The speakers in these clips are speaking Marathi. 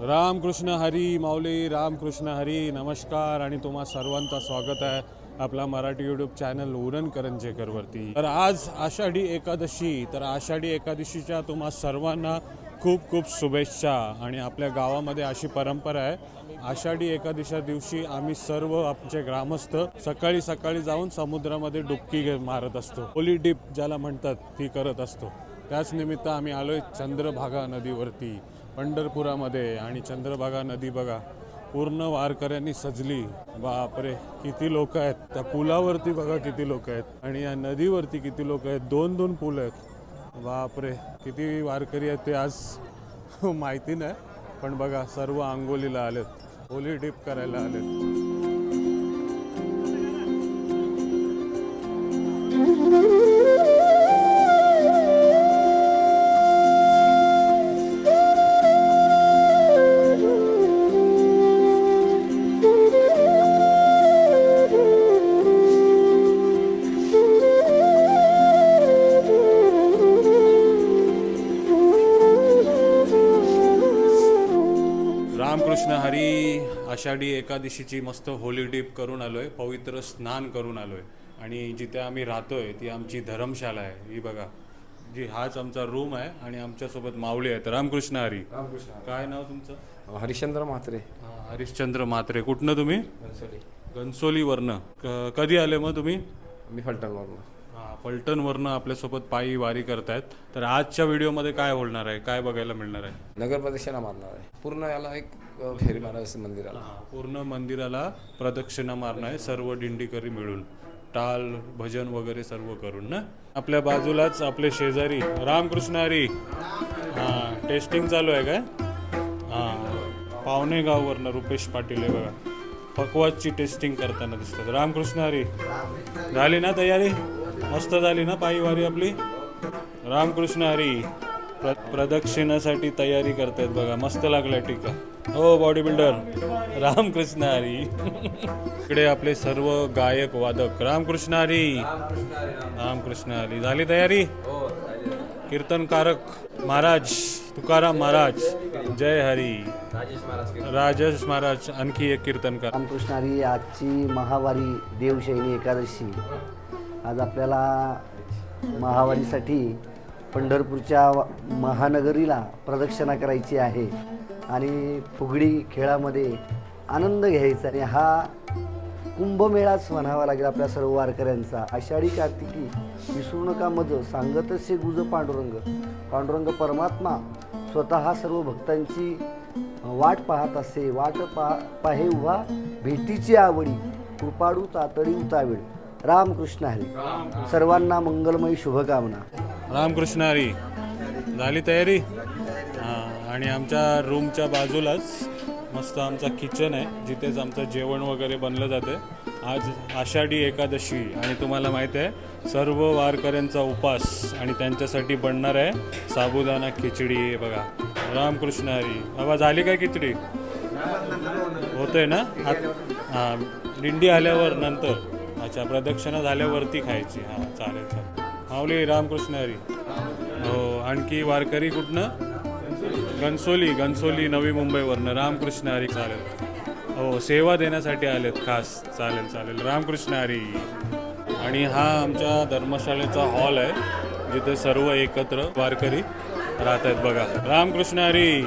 रामकृष्ण हरी माऊली रामकृष्ण हरी नमस्कार. आणि तुम्हा सर्वांचं स्वागत आहे आपला मराठी यूट्यूब चॅनल उरण करंजेकरवरती. तर आज आषाढी एकादशी तर आषाढी एकादशीच्या तुम्हा सर्वांना खूप खूप शुभेच्छा. आणि आपल्या गावामध्ये अशी परंपरा आहे आषाढी एकादशा दिवशी आम्ही सर्व आमचे ग्रामस्थ सकाळी सकाळी जाऊन समुद्रामध्ये डुबकी घे मारत असतो. होली डिप ज्याला म्हणतात ती करत असतो. त्याच निमित्त आम्ही आलोय चंद्रभागा नदीवरती. पंढरपुरामध्ये आणि चंद्रभागा नदी बघा पूर्ण वारकऱ्यांनी सजली. बापरे किती लोक आहेत. त्या पुलावरती बघा किती लोक आहेत. आणि या नदीवरती किती लोक आहेत. दोन दोन पूल आहेत. बापरे किती वारकरी आहेत ते आज. माहिती नाही पण बघा सर्व आंघोलीला आलेत. होली डिप करायला आलेत. आषाढी एकादशीची मस्त होली डीप करून आलोय पवित्र स्नान करून आलोय. आणि जिथे आम्ही राहतोय ती आमची धर्मशाला आहे. ही बघा जी हाच आमचा रूम आहे आणि आमच्यासोबत माऊली आहेत. रामकृष्ण हरी. काय नाव तुमचं? हरिश्चंद्र म्हात्रे. हा, हरिश्चंद्र म्हात्रे. कुठनं तुम्ही? घनसोलीवरनं. क- कधी आले मग तुम्ही? मी फलटणवरून. हा, पलटणवरनं आपल्यासोबत पायी वारी करतायत. तर आजच्या व्हिडिओमध्ये काय होणार आहे? काय बघायला मिळणार आहे? नगर प्रदक्षिणा मारणार आहे. पूर्ण याला एक फेरी मारायचं मंदिराला पूर्ण मंदिराला प्रदक्षिणा मारणं आहे सर्व दिंडीकरी मिळून. टाल भजन वगैरे सर्व करून ना? आपल्या बाजूलाच आपले शेजारी रामकृष्ण हरी. हां टेस्टिंग चालू आहे काय? हां पावणे गाववरनं रुपेश पाटील आहे बघा. पकवाजची टेस्टिंग करताना दिसतात. रामकृष्ण हरी. झाली ना तयारी? मस्त झाली ना पायी वारी आपली? रामकृष्ण हरी. प्र प्रदक्षिणासाठी तयारी करतायत बघा. मस्त लागल्या टीका. हो बॉडी बिल्डर रामकृष्ण हरी इकडे आपले सर्व गायक वादक. रामकृष्ण हरी रामकृष्ण हरी झाली तयारी? कीर्तनकारक महाराज तुकाराम महाराज. जय हरी. राजेश महाराज आणखी एक कीर्तनकार. रामकृष्णारी आजची महावारी देवशैनी एकादशी. आज आपल्याला महावारीसाठी पंढरपूरच्या महानगरीला प्रदक्षिणा करायची आहे. आणि फुगडी खेळामध्ये आनंद घ्यायचा आणि हा कुंभमेळाच म्हणावा लागेल आपल्या सर्व वारकऱ्यांचा. आषाढी कार्तिकी विसरू नका मज सांगतसे गुज पांडुरंग. पांडुरंग परमात्मा स्वतः सर्व भक्तांची वाट पाहत असे वाट पा पाहे उभा भेटीची आवडी कृपाडू तातडी उतावीळ. रामकृष्ण हरी. सर्वांना मंगलमयी शुभकामना. रामकृष्ण हरी. झाली तयारी? आणि आमच्या रूमच्या बाजूलाच मस्त आमचा किचन आहे जिथेच आमचं जेवण वगैरे बनलं जाते. आज आषाढी एकादशी आणि तुम्हाला माहीत आहे सर्व वारकऱ्यांचा उपास आणि त्यांच्यासाठी बनणार आहे साबुदाणा खिचडी. बघा रामकृष्ण हरी. बाबा झाली काय खिचडी? होतंय ना? हां दिंडी आल्यावर नंतर. अच्छा प्रदक्षिणा झाल्यावरती खायची. हां चालेल चालेल. माऊली रामकृष्ण हरी. हो आणखी वारकरी कुठनं? घनसोली घनसोली नवी मुंबईवरनं. रामकृष्ण हरी चालेल. हो सेवा देण्यासाठी आलेत. खास. चालेल चालेल. रामकृष्ण हरी. आणि हा आमच्या धर्मशाळेचा हॉल आहे. जिथे सर्व एकत्र वारकरी राहत आहेत बघा. रामकृष्ण हरी.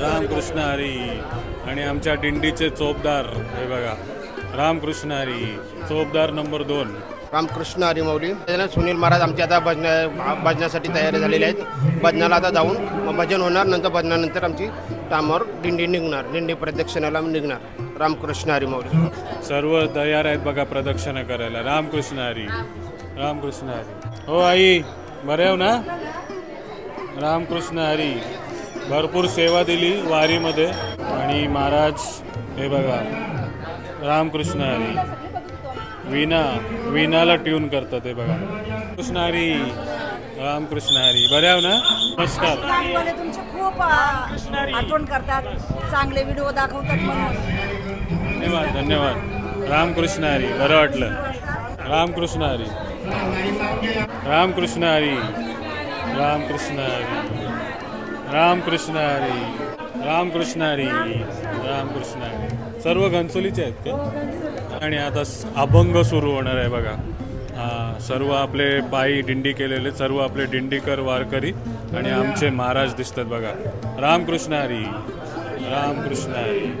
रामकृष्ण हरी. आणि आमच्या दिंडीचे चोपदार. हे बघा. रामकृष्ण हरी. चोपदार नंबर दोन. रामकृष्ण हरिमौली. त्याच्यानं सुनील महाराज आमचे आता भजना भजनासाठी तयारी झालेले आहेत. भजनाला आता जाऊन मग भजन होणार नंतर भजनानंतर आमची कामावर दिंडी निघणार. दिंडी प्रदक्षिणाला निघणार. रामकृष्ण हरिमौली. सर्व तयार आहेत बघा प्रदक्षिणा करायला. रामकृष्ण हरी. रामकृष्ण हरी. हो आई बरे हो ना? रामकृष्ण हरी. भरपूर सेवा दिली वारीमध्ये. आणि महाराज हे बघा. रामकृष्ण हरी. विना विनाला ट्यून करतात हे बघा. कृष्ण हरी रामकृष्ण हरी. बरे हो ना? नमस्कार. वाले तुमचे खूप आ, आठवण करतात. चांगले व्हिडिओ दाखवतात म्हणून. धन्यवाद धन्यवाद. रामकृष्ण हरी. बरं वाटलं. रामकृष्ण हरी. रामकृष्ण हरी. रामकृष्ण हरी. रामकृष्ण हरी. रामकृष्ण हरी. रामकृष्ण हरी. सर्व घनसोलीचे आहेत का? आणि आता अभंग सुरू होणार आहे बघा. हा, सर्व आपले पायी दिंडी केलेले सर्व आपले दिंडीकर वारकरी आणि आमचे महाराज दिसतात बघा. रामकृष्ण हरी रामकृष्ण हरी.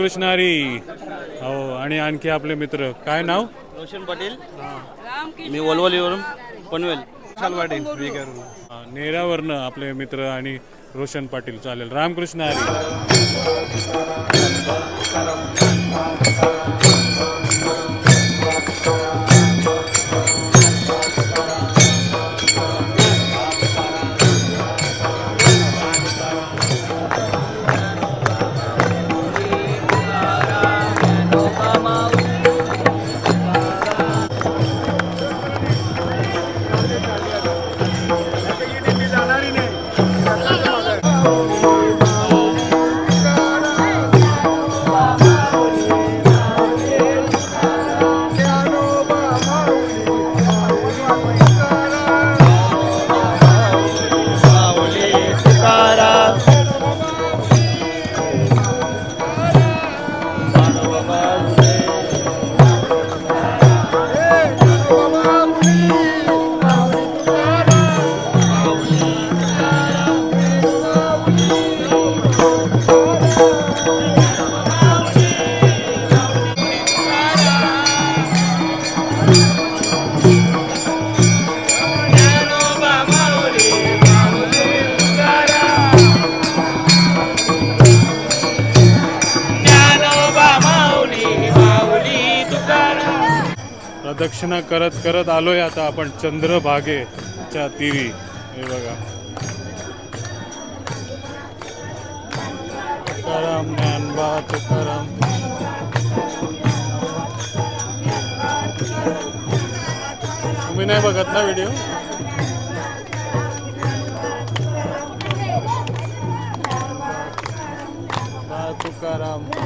रामकृष्ण हरी हो आणि आणखी आपले मित्र. काय नाव? रोशन पाटील. मी वलवलीवरून पनवेल. हा, नेरावरनं आपले मित्र आणि रोशन पाटील चालेल. रामकृष्ण हरी प्रदक्षिणा करत करत आलोय आता आपण चंद्रभागेच्या तिरी. हे बघा. तुकाराम ज्ञानबा तुकाराम. तुम्ही नाही बघत ना व्हिडिओ तुकाराम.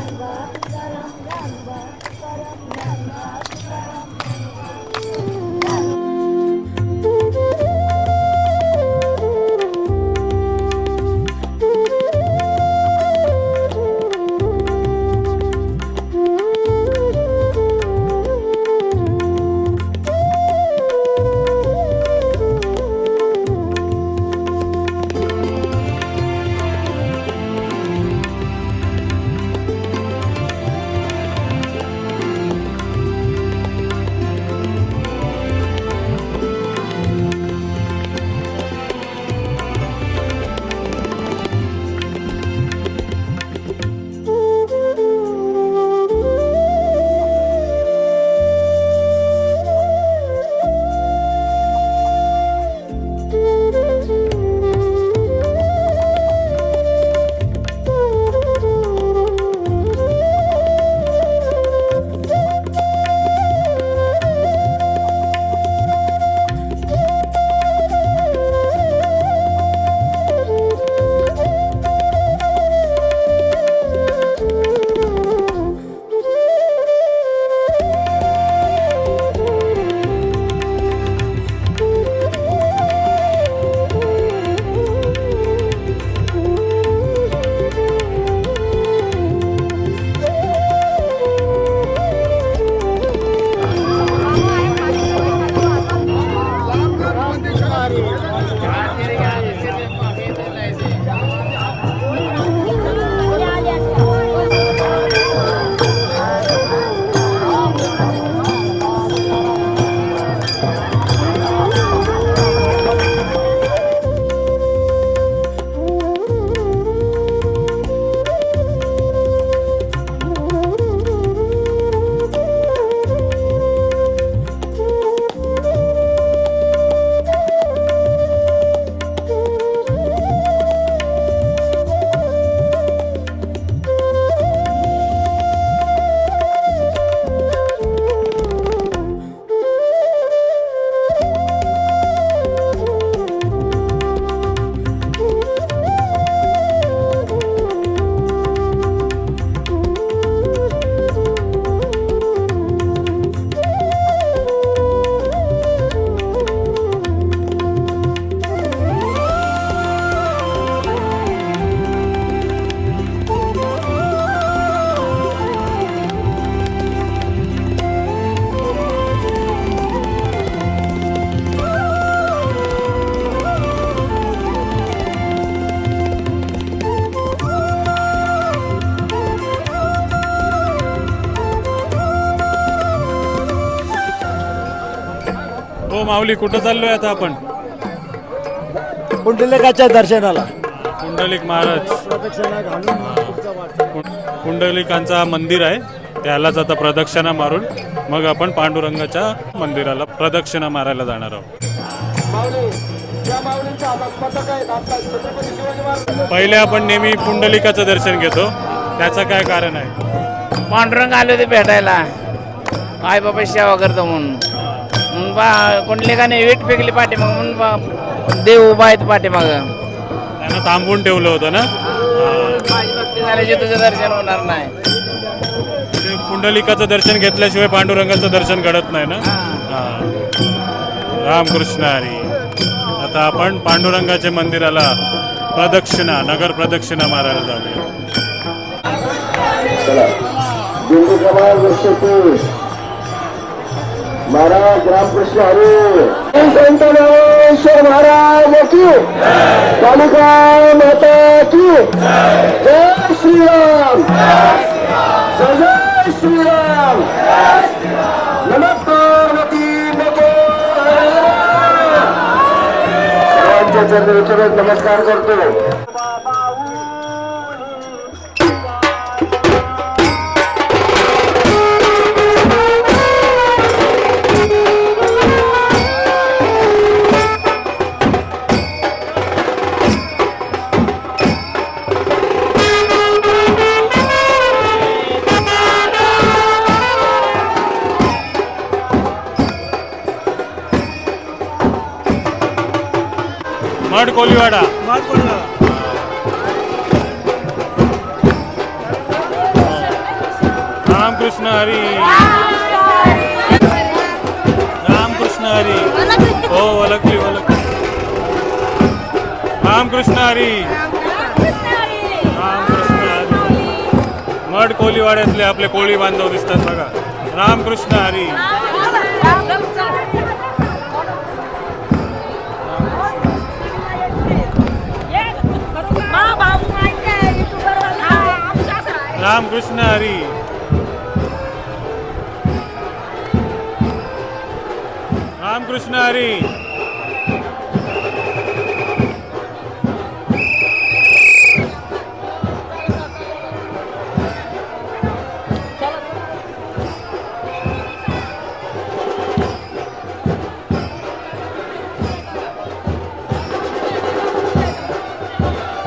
माऊली कुठं चाललोय आता आपण? पुंडलिकाच्या दर्शनाला. पुंडलिक महाराज. पुं- पुंडलिकांचा मंदिर आहे. त्यालाच आता प्रदक्षिणा मारून मग आपण पांडुरंगाच्या मंदिराला प्रदक्षिणा मारायला जाणार आहोत. पहिले आपण नेहमी पुंडलिकाचं दर्शन घेतो. त्याचं काय कारण आहे? पांडुरंग आले होते भेटायला. आई बाबा सेवा करतो म्हणून. मग बा कुंडलिकाने वीट फेकली पाठीमाग म्हणून बा देव उभा आहेत पाठीमाग. त्यांना थांबवून ठेवलं होतं ना? भक्ती झाल्याची तुझं दर्शन होणार नाही. म्हणजे पुंडलिकाचं दर्शन घेतल्याशिवाय पांडुरंगाचं दर्शन घडत नाही ना? हा. रामकृष्ण हरी. आता आपण पांडुरंगाच्या मंदिराला प्रदक्षिणा नगर प्रदक्षिणा मारायला जाऊया. बिंदू क्रमांक एकशे तीस महाराज रामकृष्ण हरी. संत ज्ञानेश्वर महाराज की कालिका माता की जय. श्रीराम. जय जय श्रीराम नमस्कार नमस्कार करतो. मड कोलीवाडा. रामकृष्ण हरी. रामकृष्ण हरी. हो ओळखली ओळखली रामकृष्ण हरी. रामकृष्ण हरी. मड कोलीवाड्यातले आपले कोळी बांधव दिसतात बघा. रामकृष्ण हरी. रामकृष्ण हरी रामकृष्ण हरी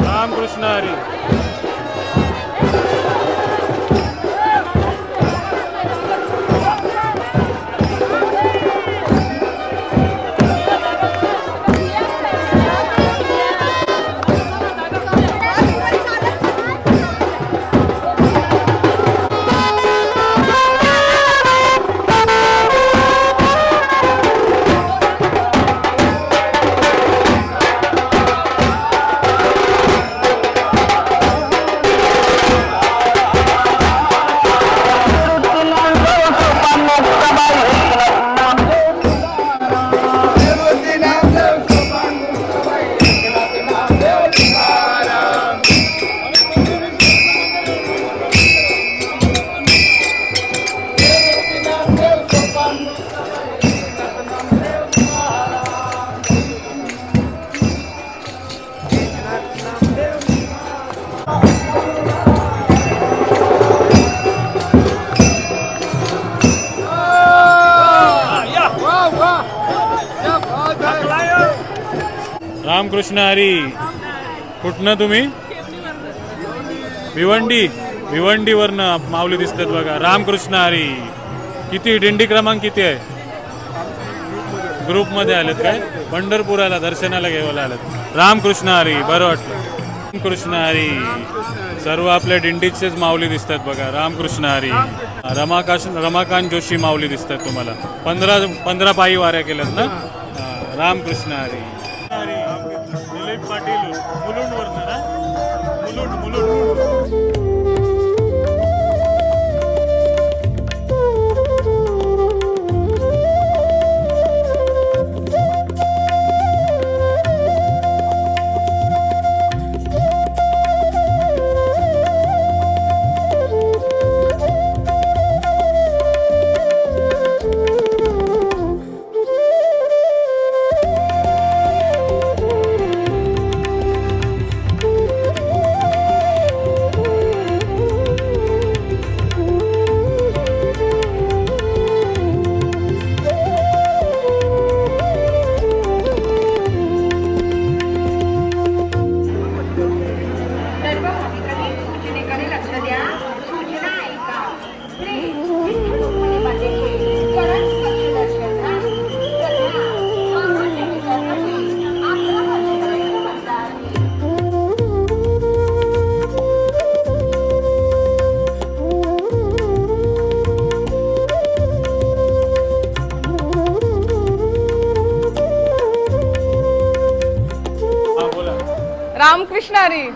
रामकृष्ण हरी रामकृष्ण हरी. कुठनं तुम्ही? भिवंडी. भिवंडीवरनं माऊली दिसतात बघा. रामकृष्ण हरी. किती? दिंडी क्रमांक किती आहे? ग्रुपमध्ये आलेत काय? पंढरपुराला दर्शनाला घ्यायला आलेत. रामकृष्ण हरी. बरं वाटलं. रामकृष्ण हरी. सर्व आपल्या दिंडीचेच माऊली दिसतात बघा. रामकृष्ण हरी. रमाकाश रमाकांत जोशी माऊली दिसतात तुम्हाला. पंधरा पंधरा पायी वाऱ्या केल्यात ना? रामकृष्ण हरी. रामकृष्ण हरी.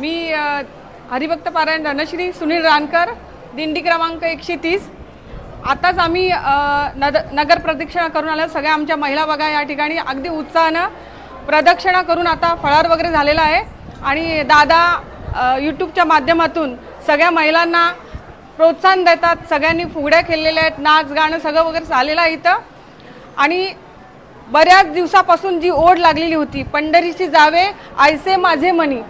मी हरिभक्त पारायण रणश्री सुनील रानकर दिंडी क्रमांक एकशे तीस. आताच आम्ही नद नगर प्रदक्षिणा करून आलो. सगळ्या आमच्या महिला बघा या ठिकाणी अगदी उत्साहानं प्रदक्षिणा करून आता फळार वगैरे झालेला आहे. आणि दादा यूट्यूबच्या माध्यमातून सगळ्या महिलांना प्रोत्साहन देतात. सगळ्यांनी फुगड्या खेळलेल्या आहेत. नाच गाणं सगळं वगैरे झालेलं आहे इथं. आणि बऱ्याच दिवसापासून जी ओढ लागलेली होती पंढरीची जावे आयसे माझे मनी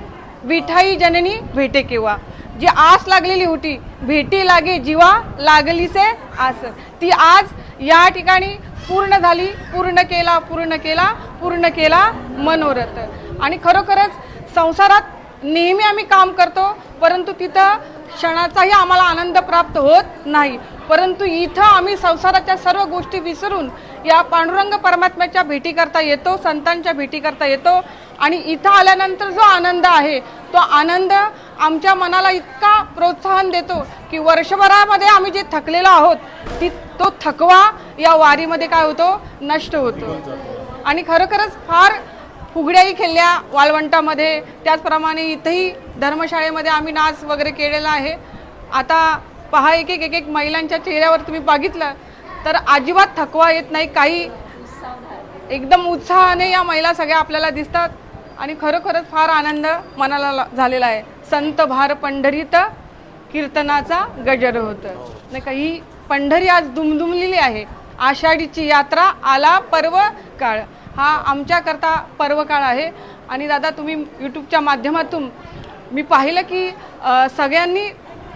विठाई जननी भेटे केव्हा? जी आस लागलेली होती भेटी लागे जीवा लागलीसे आस. ती आज या ठिकाणी पूर्ण झाली पूर्ण केला पूर्ण केला पूर्ण केला मनोरथ. आणि खरोखरच संसारात नेहमी आम्ही काम करतो परंतु तिथं क्षणाचाही आम्हाला आनंद प्राप्त होत नाही. परंतु इथं आम्ही संसाराच्या सर्व गोष्टी विसरून या पांडुरंग परमात्म्याच्या भेटी करता येतो संतांच्या भेटी करता येतो. आणि इथं आल्यानंतर जो आनंद आहे तो आनंद आमच्या मनाला इतका प्रोत्साहन देतो की वर्षभरामध्ये आम्ही जे थकलेलो आहोत ती तो थकवा या वारीमध्ये काय होतो? नष्ट होतो. आणि खरोखरच फार फुगड्याही खेळल्या वाळवंटामध्ये. त्याचप्रमाणे इथंही धर्मशाळेमध्ये आम्ही नाच वगैरे केलेला आहे. आता पहा एक एक एक एक महिलांच्या चेहऱ्यावर तुम्ही बघितलं तर अजिबात थकवा येत नाही काही एकदम उत्साहाने या महिला सगळ्या आपल्याला दिसतात. आणि खरोखरच फार आनंद मनाला झालेला आहे. संत भार पंढरीत कीर्तनाचा गजर होतं. नाही का ही पंढरी आज दुमदुमलेली आहे. आषाढीची यात्रा आला पर्व काळ हा आमच्याकरता पर्व काळ आहे. आणि दादा तुम्ही यूट्यूबच्या माध्यमातून मी पाहिलं की सगळ्यांनी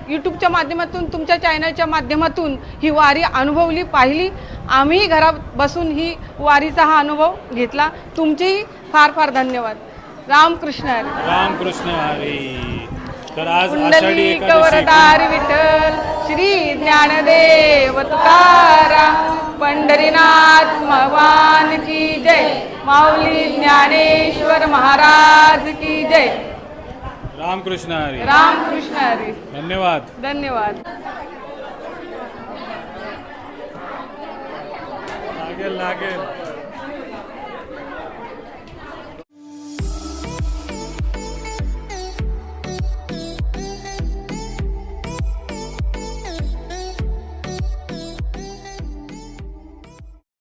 यूट्यूबच्या माध्यमातून तुमच्या चॅनलच्या माध्यमातून ही वारी अनुभवली पाहिली. आम्ही घरात बसून ही वारीचा हा अनुभव घेतला. तुमचेही फार फार धन्यवाद. रामकृष्ण हरी. रामकृष्ण हरी. तर आज कुंडली कवरदार विठ्ठल श्री ज्ञानदेव तुकाराम पंढरीनाथ भगवान की जय माऊली ज्ञानेश्वर महाराज की जय. रामकृष्ण हरी। रामकृष्ण हरी। धन्यवाद। धन्यवाद। लागेल लागेल।